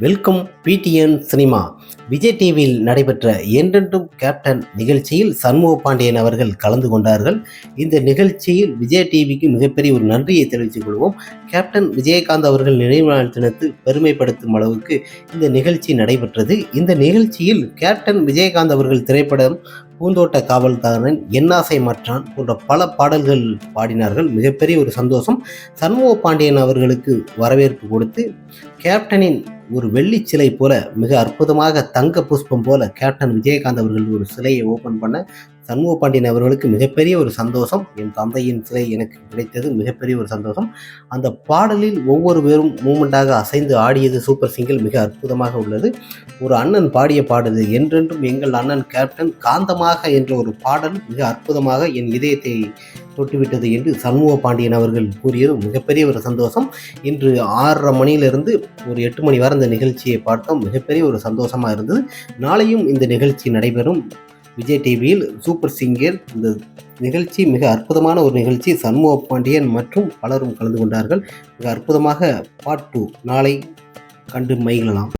Welcome PTN cinema. Vijay டிவியில் நடைபெற்ற என்றென்றும் கேப்டன் நிகழ்ச்சியில் சண்முக பாண்டியன் அவர்கள் கலந்து கொண்டார்கள். இந்த நிகழ்ச்சியில் விஜய் டிவிக்கு மிகப்பெரிய ஒரு நன்றியை தெரிவித்துக் கொள்வோம். கேப்டன் விஜயகாந்த் அவர்கள் நினைவு நாள் தினத்து பெருமைப்படுத்தும் அளவுக்கு இந்த நிகழ்ச்சி நடைபெற்றது. இந்த நிகழ்ச்சியில் கேப்டன் விஜயகாந்த் அவர்கள் திரைப்படம் பூந்தோட்ட காவல்காரன் என்னாசை மற்றான் போன்ற பல பாடல்கள் பாடினார்கள். மிகப்பெரிய ஒரு சந்தோஷம். சண்முக பாண்டியன் அவர்களுக்கு வரவேற்பு கொடுத்து கேப்டனின் ஒரு வெள்ளி சிலை போல மிக அற்புதமாக தங்க புஷ்பம் போல கேப்டன் விஜயகாந்த் அவர்கள் ஒரு சிலையை ஓபன் பண்ண சண்முக பாண்டியன் அவர்களுக்கு மிகப்பெரிய ஒரு சந்தோஷம். என் தந்தையின் சிலை எனக்கு கிடைத்தது மிகப்பெரிய ஒரு சந்தோஷம். அந்த பாடலில் ஒவ்வொரு பேரும் மூமெண்டாக அசைந்து ஆடியது சூப்பர் சிங்கிள் மிக அற்புதமாக உள்ளது. ஒரு அண்ணன் பாடிய பாடல் என்றென்றும் எங்கள் அண்ணன் கேப்டன் காந்தமாக என்ற ஒரு பாடல் மிக அற்புதமாக என் இதயத்தை தொட்டுவிட்டது என்று சண்முக பாண்டியன் அவர்கள் கூறியது மிகப்பெரிய ஒரு சந்தோஷம். இன்று ஆறரை மணியிலிருந்து ஒரு எட்டு மணி வரை இந்த நிகழ்ச்சியை பார்த்தோம். மிகப்பெரிய ஒரு சந்தோஷமாக இருந்தது. நாளையும் இந்த நிகழ்ச்சி நடைபெறும். விஜய் டிவியில் சூப்பர் சிங்கர். இந்த நிகழ்ச்சி மிக அற்புதமான ஒரு நிகழ்ச்சி. சண்முக பாண்டியன் மற்றும் பலரும் கலந்து கொண்டார்கள். மிக அற்புதமாக பார்ட் டூ நாளை கண்டு மகிழலாம்.